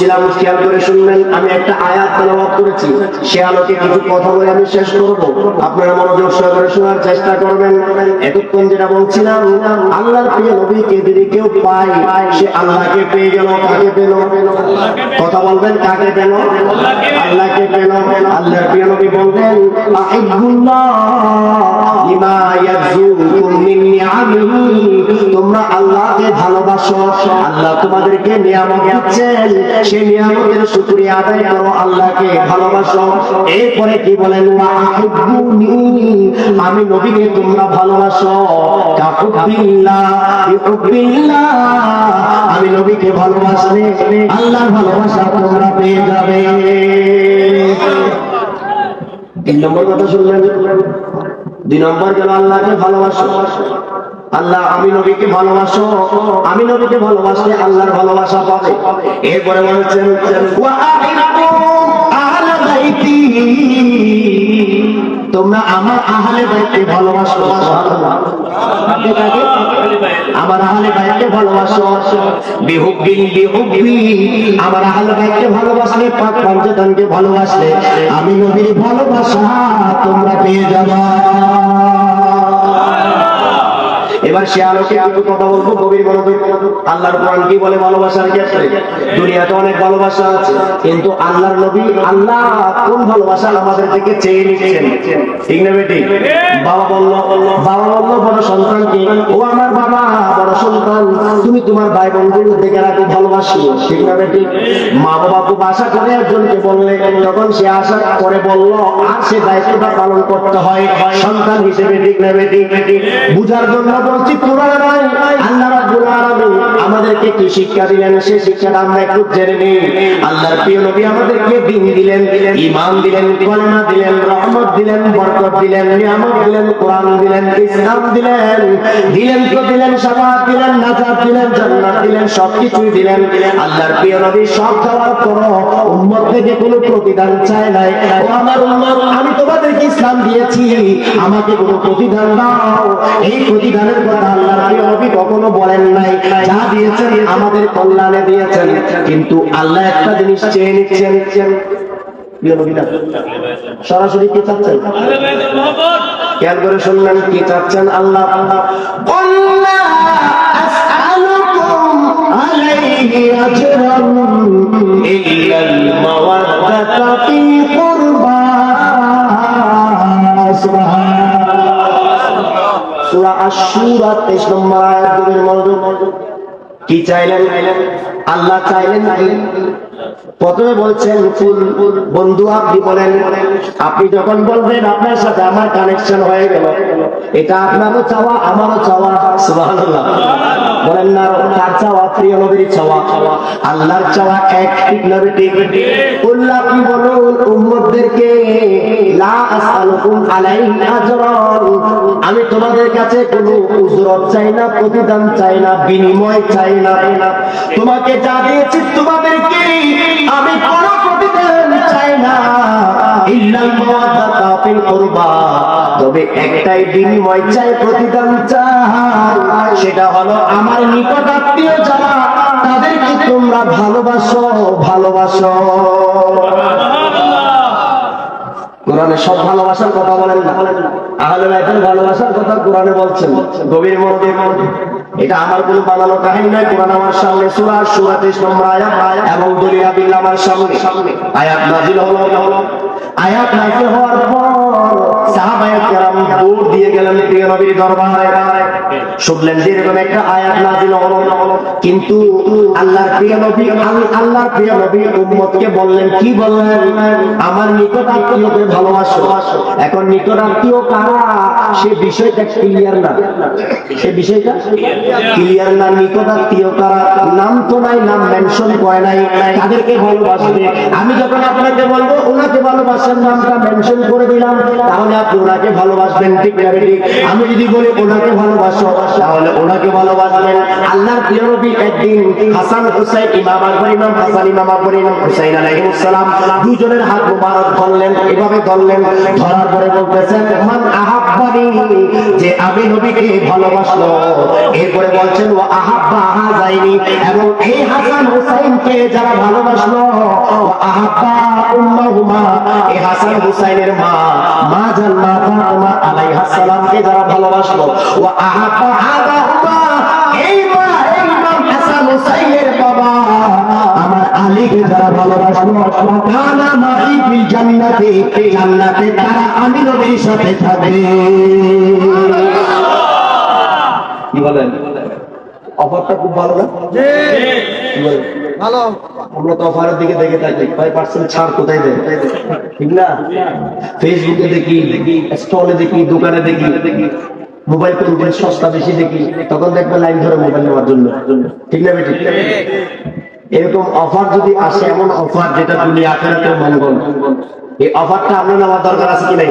বলছিলাম খেয়াল করে শুনবেন, আমি একটা আয়াত তেলাওয়াত করেছি। সে আলোকে কিছু কথা বলে আমি শেষ করব। আপনারা মনোযোগ সহকারে শোনার চেষ্টা করবেন। এতক্ষণ যেটা বলছিলাম, আল্লাহর প্রিয় নবীকে যদি কেউ পায়, সে আল্লাহকে পেয়ে গেল, কাকে পেল? কথা বলবেন, কাকে পেল? আল্লাহকে পেল। আল্লাহর প্রিয় নবী বলবেন তোমরা আল্লাহকে ভালোবাসো, আল্লাহ তোমাদেরকে নিয়ামত দিচ্ছেন। এরপরে কি বলেন আমি নবীকে তোমরা ভালোবাসো। আমি নবীকে ভালোবাসলে আল্লাহর ভালোবাসা তোমরা পেয়ে যাবে। তিন নম্বর কথা শুনলেন? দুই নম্বর গেল, আল্লাহকে ভালোবাসো। আল্লাহ, আমি নবীকে ভালোবাসো। আমি নবীকে ভালোবাসলে আল্লাহর ভালোবাসা পাবে। এরপরে বলেছেন তোমরা আমার আহলে বাইতকে ভালোবাসো? আমার আহলে বাইতকে ভালোবাসো। বিহুব্বিন বিহুব্বি আমার আহলে বাইতকে ভালোবাসলে, পাক পঞ্চতনকে ভালোবাসলে, আমি নবীর ভালোবাসা তোমরা পেয়ে যাবা। এবার সে আলোকে আমি কথা বলব কবির মনোযোগ। আল্লাহর কোরআন কি বলে ভালোবাসার ক্ষেত্রে? দুনিয়াতে অনেক ভালোবাসা আছে, কিন্তু আল্লাহর নবী আল্লাহ কোন ভালোবাসা আমাদের থেকে চেয়ে নিচ্ছেন? ঠিক না বেটি? বাবা বলল বাবা বলল, বড় সন্তানকে ও আমার বাবা, বড় সন্তান। তুমি তোমার ভাই বোনদের দেখে রাখো ভালোবাসি ঠিক না বেটি? মা বাবা খুব আশা করে একজনকে বললে তখন সে আশা করে বলল, আর সে দায়িত্বটা পালন করতে হয় সন্তান হিসেবে, ঠিক না বেটি? বুঝার জন্য আল্লাহ আলামিন আমাদেরকে কি শিক্ষা দিলেন সেই শিক্ষাটা আমরা একটু জেনে নিই। আল্লাহর প্রিয় নবী আমাদেরকে দিন দিলেন, ঈমান দিলেন কলমা দিলেন, রহমত দিলেন, বরকত দিলেন, নিয়ামত দিলেন, কোরআন দিলেন, ইসলাম দিলেন দিলেন তো দিলেন শাফাআত দিলেন, নাজাত দিলেন, জান্নাত দিলেন, সবকিছুই দিলেন। আল্লাহর প্রিয় নবী সব দেওয়ার পরও উম্মত থেকে কোনো প্রতিদান চায় নাই। ও আমার উম্মত, আমি তোমাদেরকে ইসলাম দিয়েছি, আমাকে কোনো প্রতিদান দাও। এই প্রতিদানের কথা আল্লাহর প্রিয় নবী কখনো বলেন নাই। যা দিয়েছেন আমাদের কল্যাণে দিয়েছেন কিন্তু আল্লাহ একটা জিনিস চেয়ে নিচ্ছেন সরাসরি কি চাচ্ছেন খেয়াল করে শুনলেন কি চাচ্ছেন আল্লাহ সুরা আশুরা তেইশ নম্বর আয়াত মনোযোগ কি চাইলেন? আল্লাহ চাইলেন কি? প্রথমে বলছেন, ফুল বন্ধু আপনি বলেন। আপনি যখন বলবেন, আপনার সাথে আমার কানেকশন হয়ে গেল। এটা আপনারও চাওয়া, আমারও চাওয়া। সুবহানাল্লাহ। বলেন না, কার চাওয়া? প্রিয় নবীর চাওয়া। আল্লাহর চাওয়া এক, ঠিক নবী ঠিক? বললে আপনি বলুন, উম্মতদেরকে, লা আসআলুকুম আলাইহি আজরান। আমি তোমাদের কাছে কোনো উজরত চাই না, প্রতিদান চাই না, বিনিময় চাই না। তোমাকে যা দিয়েছি তোমাদেরকে আমি কোনো প্রতিদান চাই না। তবে একটাই বিনিময় চাই, প্রতিদান চাই। সেটা হলো আমার নিকট আত্মীয় যারা তাদেরকে তোমরা ভালোবাসো ভালোবাসো। কোরআনে সব ভালোবাসার কথা বলেন না। আহলে ভালোবাসার কথা কোরআনে বলছেন। গভীর মনোযোগ এটা আমার কোনো বানানো কাহিনী নয়, কোরআন আমার সামনে, সূরা সূরা 23 নম্বর আয়াত এবং দলিয়া বিল আমার সামনে। আয়াত নাযিল হলো। হলো আয়াত নাযিল হওয়ার পর সাহাবায়ে কেরাম দৌড় দিয়ে গেলেন প্রিয় নবীর দরবারে। শুনলেন একটা আয়াত হলো। কিন্তু আল্লাহর প্রিয় নবী, আল্লাহর প্রিয় নবী বললেন, কি বললেন? আমার নিকট আত্মীয়কে ভালোবাসো। এখন নিকট আত্মীয় কারা? সে বিষয়টা ক্লিয়ার না। সে বিষয়টা ক্লিয়ার না নিকট আত্মীয় কারা নাম তো নাই, নাম মেনশন করে নাই, তাদেরকে ভালোবাসবে। আমি যখন আপনাকে বলব, ওনাকে ভালোবাসার নামটা মেনশন করে দিলাম, তাহলে আপনি ওনাকে ভালোবাসবেন, ঠিক না ঠিক আমি যদি বলি, ওনাকে ভালোবাসো তাহলে ওনাকে ভালোবাসবেন। আল্লাহর প্রিয় নবী একদিন হাসান হুসাইন, ইমাম আকবর, ইমাম হাসান, ইমাম আকবর, ইমাম হুসাইন আলাইহিস সালাম দুজনের হাত মুবারক ধরলেন। এভাবে ধরলেন, ধরার পরে বলতেছেন মান আহাব্বানি যে আমি নবীকে ভালোবাসলো এরপরে বলছেন, ও আহাব্বা আহাজাইনি এবং এই হাসান হুসাইনকে যারা ভালোবাসলো আহাব্বা, উম্মাহুমা, এই হাসান হুসাইনের মা মা জান মা ফাতেমা আলাইহিস সালামকে যারা ভালোবাসলো ওয়া আহাব্বা আবাহুমা এই মা, এই ইমাম হাসান হুসাইনের বাবা, আমার আলীকে যারা ভালোবাসলো, কানা মাই ফিল জান্নাতে জান্নাতে তারা আমি নবীর সাথে থাকবে। বলেন? অফারটা খুব ভালো না? ভালো। আমরা তো অফারের দিকে দেখে থাকি ফাইভ পার্সেন্ট ছাড় কোথায় দেয়? ঠিক না? ফেসবুকে দেখি স্টলে দেখি দোকানে দেখি মোবাইল কোন সস্তা বেশি দেখি তখন দেখবে লাইন ধরে মোবাইল নেওয়ার জন্য। ঠিক না বেটি? এরকম অফার যদি আসে এমন অফার যেটা দুনিয়া আখেরাতেও মঙ্গল এই অফারটা আপনার নেওয়ার দরকার আছে কি নাই?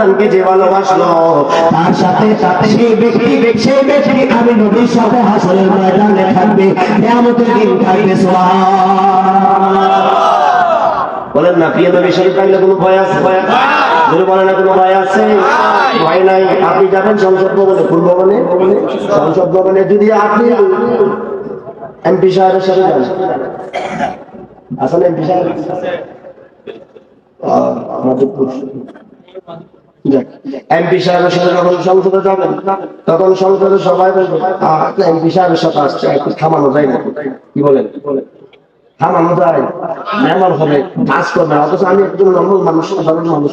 পাকবান জেতানকে যে ভালোবাসলো, তার সাথে সাথে সেই ব্যক্তি সেই ব্যক্তি আমি নবীর সাথে হাসরের ময়দানে থাকবে, কিয়ামতের দিন থাকবে বলেন না, প্রিয় নবী শরীফ থাকলে কোনো ভয় আছে? ভয় আছে? বলে মাধবপুর এমপি সাহেবের সাথে যখন সংসদে যাবেন, তখন সংসদে সবাই বলবে এমপি সাহেবের সাথে আসছে থামানো যায় না। কি বলেন? থামানো যায়, মেহমান হবে, কাজ করবে, অথচ আমি একজন নর্মাল মানুষ সাধারণ মানুষ।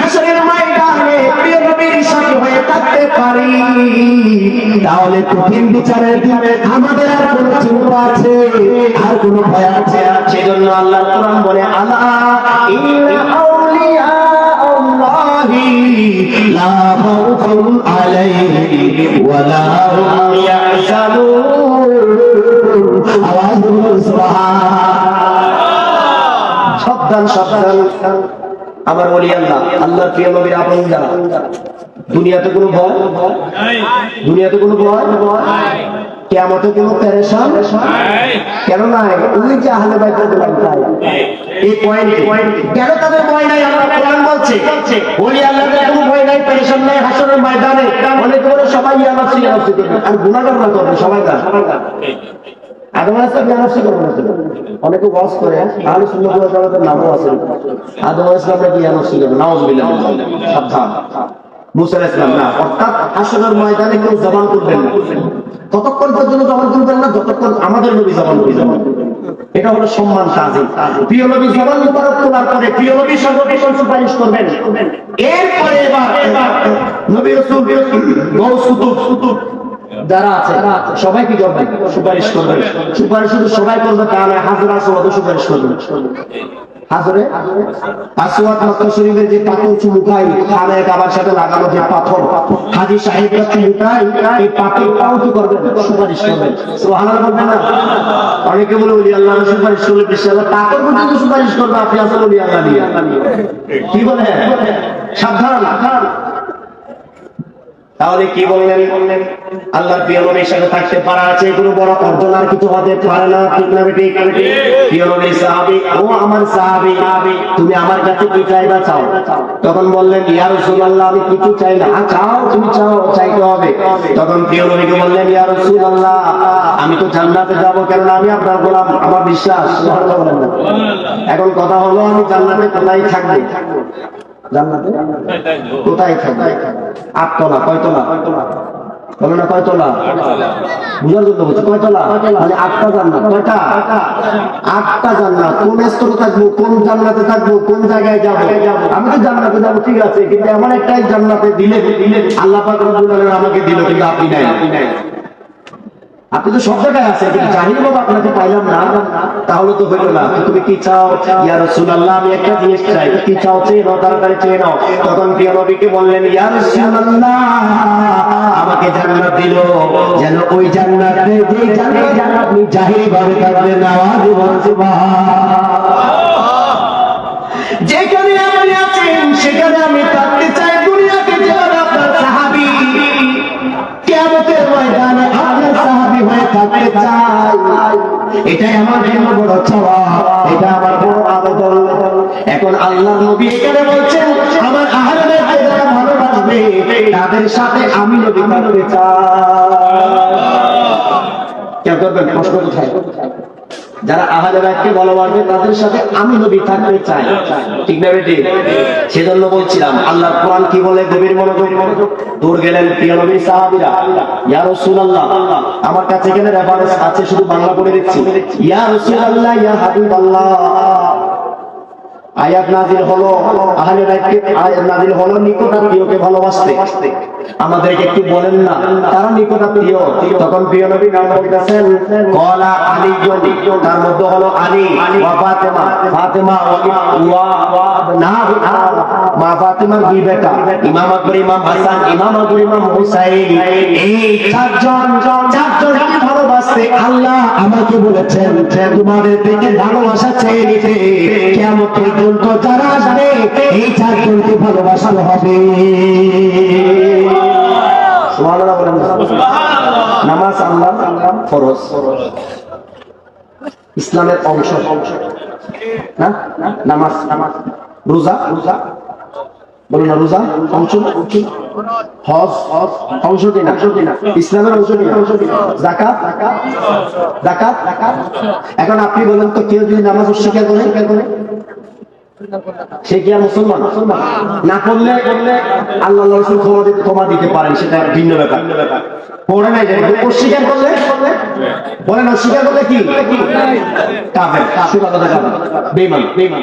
হাসরের ময়দানে প্রিয় নবীর সাথে হয়ে থাকতে পারি। তাহলে কঠিন বিচারের দিনে আমাদের আর কোনো চিন্তা আছে, আর কোনো ভয় আছে? সেজন্য আল্লাহ কোরআন বলে, আলা সাবধান সাবধান। আমার বলি আল্লাহ আল্লাহর প্রিয় নবীর আপন যারা, দুনিয়াতে কোনো ভয়? দুনিয়াতে কোনো ভয়? কেমতে কোনো কেন নাই? উনি যে আহলে বাইতের গোলাম তাই। এই কেন তাদের ভয় নাই? আল্লাহ কোরআন বলছে। বলি আল্লাহদের কোনো ভয় নাই প্যারেশান নাই, হাসরের ময়দানে। অনেকে বলে সবাই ইয়ানাফসি করবে আর গুনাহগার না করবে সবাই গান করে জবান ততক্ষণ পর্যন্ত জবান করবেন না, যতক্ষণ আমাদের নবী জবান করবেন এটা হলো সম্মান তাজিম। প্রিয় নবী জবান তোলার পরে প্রিয় নবী সর্বপ্রথম সুপারিশ করবেন। এরপরে এবার নবী রাসূল গৌস কুতুব কুতুব যারা আছে সবাই কি করবে? সুপারিশ করবে। সুপারিশ শুধু সবাই করবে তা নয় হাজার আসওয়াদও সুপারিশ করবে। হাজরে? আসওয়াদ মক্কা শরীফের যে পাথর চুমুকাই খানায় কাবার সাথে লাগানো যে পাথর। হাজি সাহেবরা চুমুকাই এই পাথরটাও কি করবে? সুপারিশ করবে। সুবহানাল্লাহ বলবেন না? অনেকে বলে ওলি আল্লাহ সুপারিশ করলে বেশি আল্লাহ পাথর পর্যন্ত সুপারিশ করবে আপনি আসলে ওলি আল্লাহ দিয়ে কি বলে? সাবধান তাহলে কি বললেন আল্লাহর প্রিয় সাথে থাকতে পারা আছে কোনো বড় অর্জন আর কিছু হতে পারে না ঠিক না বেটি প্রিয় সাহাবী ও আমার সাহাবী তুমি আমার কাছে কি চাইবা চাও? তখন বললেন ইয়া রাসূলুল্লাহ আমি কিছু চাই না। "হ্যাঁ, চাও তুমি চাও চাইতে হবে। তখন প্রিয় বললেন ইয়া রাসূলুল্লাহ আমি তো জান্নাতে যাব কেননা আমি আপনার গোলাম আমার বিশ্বাস। এখন কথা হলো আমি জান্নাতে কোথায় থাকব? জান্নাতে? কোথায় আটতলা, কয়তলা? বলো না কয়তলা? বুঝার জন্য কয়তলা? মানে আটটা জান্নাত, কয়টা? আটটা জান্নাত। কোন স্তরে থাকব, কোন জান্নাতে থাকব, কোন জায়গায় যাব? আমি তো জান্নাতে যাব, ঠিক আছে, কিন্তু এমন একটাই জান্নাতে দিলে দিলে আল্লাহ পাক রব্বুল আমাকে দিল, কিন্তু আপনি নাই। আপনি তো সব জায়গায় আছেন, কিন্তু জাহির বাবা আপনাকে পাইলাম না। তাহলে তো হইল না। তুমি কি চাও? ইয়া রাসূলুল্লাহ, আমি একটা জিনিস চাই। কি চাও চেয়ে নাও, তাড়াতাড়ি চেয়ে নাও। তখন প্রিয় নবীকে বললেন, ইয়া রাসূলুল্লাহ, আমাকে জান্নাত দিল। যেন ওই জান্নাতে যে জান্নাত আপনি জাহির ভাবে থাকবেন আওয়াজ বলছে যেখানে আপনি আছেন, সেখানে আমি চাই। এটাই আমার জন্য বড় চাওয়া এটা আমার বড় আবেদন। এখন আল্লাহ নবী এখানে বলছেন আমার আহলে যারা ভালোবাসবে তাদের সাথে আমি নবী থাকতে চাই। কেউ করবেন প্রশ্ন কোথায়? যারা বাইতকে ভালোবাসবে তাদের সাথে আমি নবী থাকতে চাই। ঠিক না বেটি সেজন্য বলছিলাম আল্লাহ কোরআন কি বলে? দেবীর মনে করি দূর গেলেন প্রিয় নবী সাহাবীরা। ইয়া রাসূলুল্লাহ, আমার কাছে এখানে রেফারেন্স আছে, শুধু বাংলা করে দিচ্ছি ইয়া রাসূলুল্লাহ, ইয়া হাবিবাল্লাহ। আয়াত নাজিল হলো, আহলে বাইতকে আয়াত নাজিল হলো নিকটাত্মীয়কে ভালোবাসতে। আমাদেরকে একটু বলেন না তারা নিকটাত্মীয় তখন প্রিয় নবী নাম বলতেছেন, কলা আলী জনি তার মধ্যে হলো আলী ওয়া ফাতেমা। ফাতেমা ওয়া না মা ফাতেমার দুই বেটা, ইমাম আকবর ইমাম হাসান, ইমাম আকবর ইমাম হুসাইন। এই চারজন চারজনকে ভালোবাসতে আল্লাহ আমাকে বলেছেন তোমাদের থেকে ভালোবাসা চেয়ে নিতে কেমন পর্যন্ত যারা আসবে এই চারজনকে ভালোবাসতে হবে। নামাজ আল্লাহ ফরজ। ইসলামের অংশ। না? নামাজ। নামাজ রোজা রোজা। না, রোজা? অংশ? হজ? অংশ ইসলামের অংশ এখন আপনি বলেন তো, কেউ যদি নামাজ করে? সে কি আর মুসলমান? না করলে আল্লাহ রসুল ক্ষমা দিতে ক্ষমা দিতে পারেন, সেটা ভিন্ন ব্যাপার। পড়ে নাই অস্বীকার করলে? বলেন, অস্বীকার করলে কি? বেঈমান বেঈমান।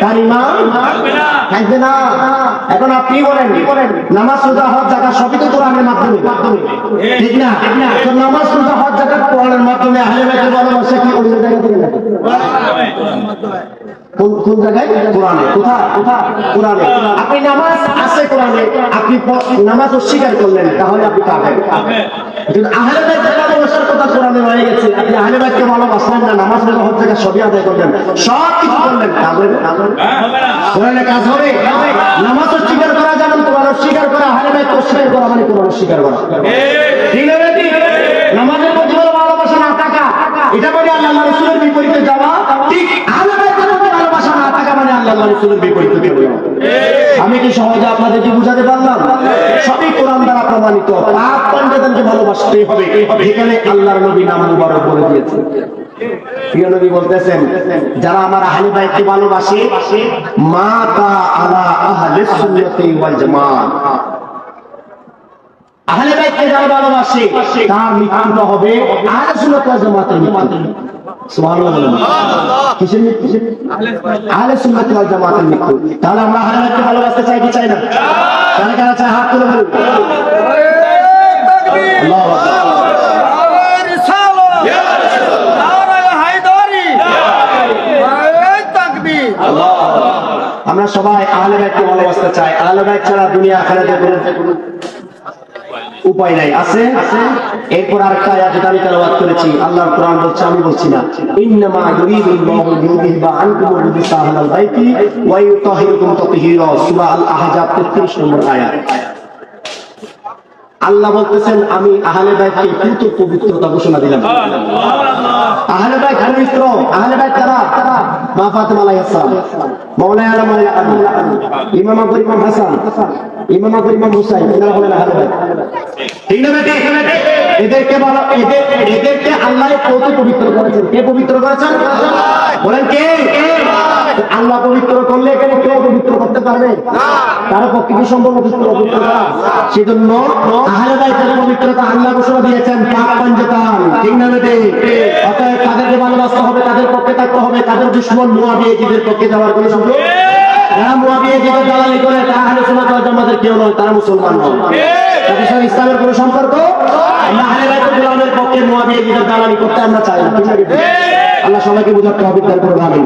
তার ইমান থাকবে না। এখন আপনি বলেন নামাজ রোজা হজ জাকাত সবই তো কোরআনের মাধ্যমে। ঠিক না? তো নামাজ রোজা হজ জাকাত কোরআনের মাধ্যমে আহলে বাইতের ভালোবাসা কি অন্য জায়গা থেকে না কোন কোন জায়গায়? কোরআনে। কোথায়? কোথায় কোরআনে। আপনি নামাজ আছে কোরআনে। আপনি নামাজ অস্বীকার করলেন তাহলে আপনি কাফের কিন্তু আহলে বাইতের আহলে বাইতকে ভালোবাসলেন না নামাজ রোজা হজ জাকাত সবই আদায় করলেন সব কিছু করলেন। কাজ হবে কাজ হবে। কাজ হবে। নামাজ অস্বীকার করা যেমন তোমার অস্বীকার করা আহলে বাইত অস্বীকার করা মানে তোমার অস্বীকার করা। ঠিক না নামাজের প্রতি ভালোবাসা না থাকা এটা বলে আল্লাহ রসুলের বিপরীতে যাওয়া ঠিক আল্লাহ রসুলের যারা আমার আহলে বাইতকে ভালোবাসে তার মৃত্যুটা হবে আহলে সুন্নাত মৃত্যু। কিসের মৃত্যু আহলে সুন্নাত ওয়াল জামাতের মৃত্যু তাহলে আমরা আহলে ভালোবাসতে চাই কি চাই না? কারা কারা চায়? হাত তুলে বলুন। আল্লাহু আকবার। আমরা সবাই আহলে বাইতকে ভালোবাসতে চাই। আহলে বাইত ছাড়া দুনিয়া আখিরাতে কোনো উপায় নাই। আছে। এরপর আরেকটা আয়াত যেটা আমি তেলাওয়াত করেছি। আল্লাহর কোরআন বলছে, আমি বলছি না। ইন্নামা বাইতি ওয়া তাতহীরা। সূরা আল আহজাব 33 নম্বর আয়াত। আল্লাহ বলতেছেন আমি আহলে বাইতকে পূর্ত পবিত্রতা ঘোষণা দিলাম। আহলে বাইত পবিত্র আহলে বাইত কারা? মা ফাতেমা আলাইহিস সালাম মাওলানা আলী ইমাম আবু ইমাম হাসান ইমাম আবু ইমাম হুসাইন এনারা হলেন আহলে বাইত। ঠিক না বেটি? এদেরকে বলা এদের এদেরকে আল্লাহ কত পবিত্র করেছেন? কে পবিত্র করেছেন? বলেন কে? আল্লাহ পবিত্র করলে এখানে কেউ পবিত্র করতে পারবে? তার পক্ষে কি সম্ভব পবিত্র পবিত্র করা সেজন্য আহলে বাইতের পবিত্রতা আল্লাহ ঘোষণা দিয়েছেন পাক পাঞ্জেতান। ঠিক না বেটি? অতএব তাদেরকে ভালোবাসতে হবে তাদের পক্ষে থাকতে হবে তাদের দুশ্মন মুয়াবিয়া জিদের পক্ষে যাওয়ার কোনো সুযোগ যারা মুয়াবিয়া দালালি করে তারা আহলে সুন্নাত ওয়াল জামাতের কেউ নয় তারা মুসলমান নয়। তাদের সাথে ইসলামের কোনো সম্পর্ক? আমরা আহলে বাইতের গোলামের পক্ষে মুয়াবিয়া দালালি করতে আমরা চাই না আল্লাহ সবাইকে বুঝাতে হবে তারপর ভালো